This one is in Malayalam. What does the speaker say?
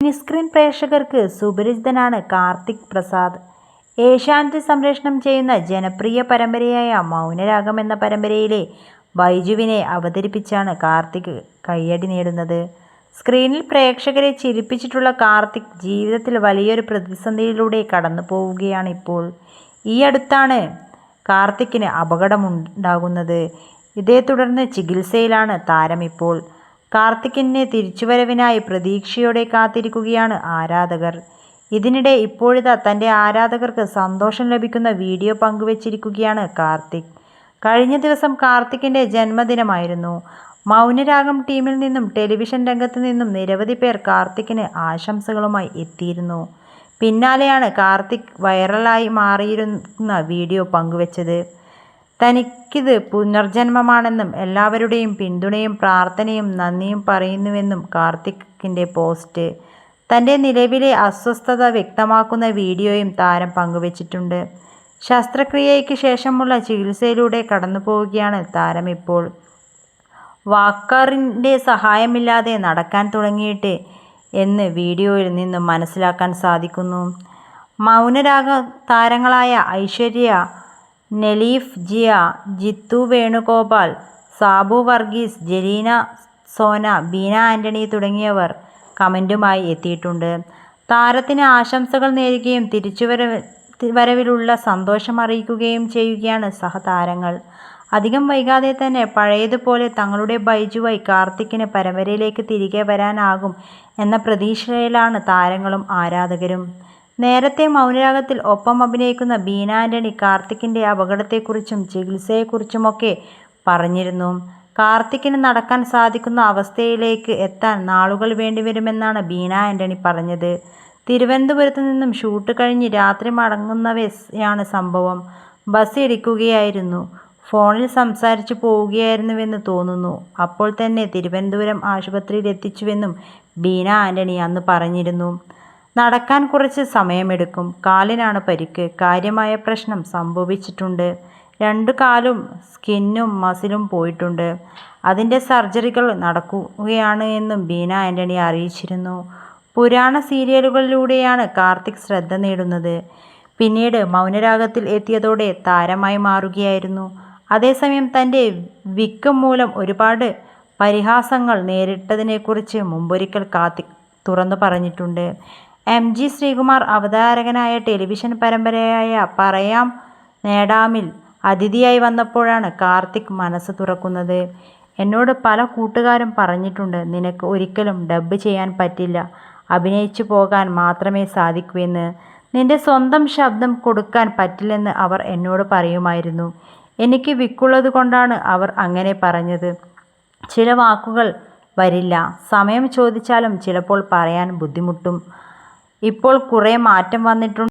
മിനിസ്ക്രീൻ പ്രേക്ഷകർക്ക് സുപരിചിതനാണ് കാർത്തിക് പ്രസാദ്. ഏഷ്യാനെറ്റ് സംപ്രേഷണം ചെയ്യുന്ന ജനപ്രിയ പരമ്പരയായ മൗനരാഗം എന്ന പരമ്പരയിലെ ബൈജുവിനെ അവതരിപ്പിച്ചാണ് കാർത്തിക് കയ്യടി നേടുന്നത്. സ്ക്രീനിൽ പ്രേക്ഷകരെ ചിരിപ്പിച്ചിട്ടുള്ള കാർത്തിക് ജീവിതത്തിൽ വലിയൊരു പ്രതിസന്ധിയിലൂടെ കടന്നു പോവുകയാണിപ്പോൾ ഈ അടുത്താണ് കാർത്തിക്കിന് അപകടമുണ്ടാകുന്നത്. ഇതേ തുടർന്ന് ചികിത്സയിലാണ് താരമിപ്പോൾ. കാർത്തിക്കിന്റെ തിരിച്ചുവരവിനായി പ്രതീക്ഷയോടെ കാത്തിരിക്കുകയാണ് ആരാധകർ. ഇതിനിടെ ഇപ്പോഴിതാ തന്റെ ആരാധകർക്ക് സന്തോഷം ലഭിക്കുന്ന വീഡിയോ പങ്കുവച്ചിരിക്കുകയാണ് കാർത്തിക്. കഴിഞ്ഞ ദിവസം കാർത്തിക്കിന്റെ ജന്മദിനമായിരുന്നു. മൗനരാഗം ടീമിൽ നിന്നും ടെലിവിഷൻ രംഗത്ത് നിന്നും നിരവധി പേർ കാർത്തിക്കിന് ആശംസകളുമായി എത്തിയിരുന്നു. പിന്നാലെയാണ് കാർത്തിക് വൈറലായി മാറിയിരുന്ന വീഡിയോ പങ്കുവച്ചത്. തനിക്കിത് പുനർജന്മമാണെന്നും എല്ലാവരുടെയും പിന്തുണയും പ്രാർത്ഥനയും നന്ദിയും പറയുന്നുവെന്നും കാർത്തിക്കിന്റെ പോസ്റ്റ്. തന്റെ നിലവിലെ അസ്വസ്ഥത വ്യക്തമാക്കുന്ന വീഡിയോയും താരം പങ്കുവച്ചിട്ടുണ്ട്. ശസ്ത്രക്രിയയ്ക്ക് ശേഷമുള്ള ചികിത്സയിലൂടെ കടന്നു പോവുകയാണ് താരം ഇപ്പോൾ. വാക്കറിന്റെ സഹായമില്ലാതെ നടക്കാൻ തുടങ്ങിയിട്ട് എന്ന് വീഡിയോയിൽ നിന്നും മനസ്സിലാക്കാൻ സാധിക്കുന്നു. മൗനരാഗ താരങ്ങളായ ഐശ്വര്യ നെലീഫ് ജിയ ജിത്തു വേണുഗോപാൽ സാബു വർഗീസ് ജലീന സോന ബീന ആന്റണി തുടങ്ങിയവർ കമന്റുമായി എത്തിയിട്ടുണ്ട്. താരത്തിന് ആശംസകൾ നേരുകയും തിരിച്ചുവരവ് വരവിലുള്ള സന്തോഷം അറിയിക്കുകയും ചെയ്യുകയാണ് സഹതാരങ്ങൾ. അധികം വൈകാതെ തന്നെ പഴയതുപോലെ തങ്ങളുടെ ബൈജുവായി കാർത്തിക്കിന് പരമ്പരയിലേക്ക് തിരികെ വരാനാകും എന്ന പ്രതീക്ഷയിലാണ് താരങ്ങളും ആരാധകരും. നേരത്തെ മൗനരാഗത്തിൽ ഒപ്പം അഭിനയിക്കുന്ന ബീന ആന്റണി കാർത്തിക്കിന്റെ അപകടത്തെക്കുറിച്ചും ചികിത്സയെക്കുറിച്ചുമൊക്കെ പറഞ്ഞിരുന്നു. കാർത്തിക്കിന് നടക്കാൻ സാധിക്കുന്ന അവസ്ഥയിലേക്ക് എത്താൻ നാളുകൾ വേണ്ടിവരുമെന്നാണ് ബീന ആന്റണി പറഞ്ഞത്. തിരുവനന്തപുരത്ത് നിന്നും ഷൂട്ട് കഴിഞ്ഞ് രാത്രി മടങ്ങുന്നവയാണ് സംഭവം. ബസ് ഇടിക്കുകയായിരുന്നു. ഫോണിൽ സംസാരിച്ചു പോവുകയായിരുന്നുവെന്ന് തോന്നുന്നു. അപ്പോൾ തന്നെ തിരുവനന്തപുരം ആശുപത്രിയിൽ എത്തിച്ചുവെന്നും ബീന ആന്റണി അന്ന് പറഞ്ഞിരുന്നു. നടക്കാൻ കുറച്ച് സമയമെടുക്കും. കാലിനാണ് പരിക്ക്. കാര്യമായ പ്രശ്നം സംഭവിച്ചിട്ടുണ്ട്. രണ്ടു കാലും സ്കിന്നും മസിലും പോയിട്ടുണ്ട്. അതിന്റെ സർജറികൾ നടക്കുകയാണ് എന്നും ബീന ആന്റണി അറിയിച്ചിരുന്നു. പുരാണ സീരിയലുകളിലൂടെയാണ് കാർത്തിക് ശ്രദ്ധ നേടുന്നത്. പിന്നീട് മൗനരാഗത്തിൽ എത്തിയതോടെ താരമായി മാറുകയായിരുന്നു. അതേസമയം തന്റെ വിക്കം മൂലം ഒരുപാട് പരിഹാസങ്ങൾ നേരിട്ടതിനെക്കുറിച്ച് മുമ്പൊരിക്കൽ കാർത്തിക് തുറന്നു പറഞ്ഞിട്ടുണ്ട്. എം ജി ശ്രീകുമാർ അവതാരകനായ ടെലിവിഷൻ പരമ്പരയായ പറയാം നേടാമിൽ അതിഥിയായി വന്നപ്പോഴാണ് കാർത്തിക് മനസ്സ് തുറക്കുന്നത്. എന്നോട് പല കൂട്ടുകാരും പറഞ്ഞിട്ടുണ്ട് നിനക്ക് ഒരിക്കലും ഡബ്ബ് ചെയ്യാൻ പറ്റില്ല. അഭിനയിച്ചു പോകാൻ മാത്രമേ സാധിക്കൂ എന്ന് നിന്റെ സ്വന്തം ശബ്ദം കൊടുക്കാൻ പറ്റില്ലെന്ന് അവർ എന്നോട് പറയുമായിരുന്നു. എനിക്ക് വിക്കുള്ളത് കൊണ്ടാണ് അവർ അങ്ങനെ പറഞ്ഞത്. ചില വാക്കുകൾ വരില്ല. സമയം ചോദിച്ചാലും ചിലപ്പോൾ പറയാൻ ബുദ്ധിമുട്ടും. ഇപ്പോൾ കുറേ മാറ്റം വന്നിട്ടുണ്ട്.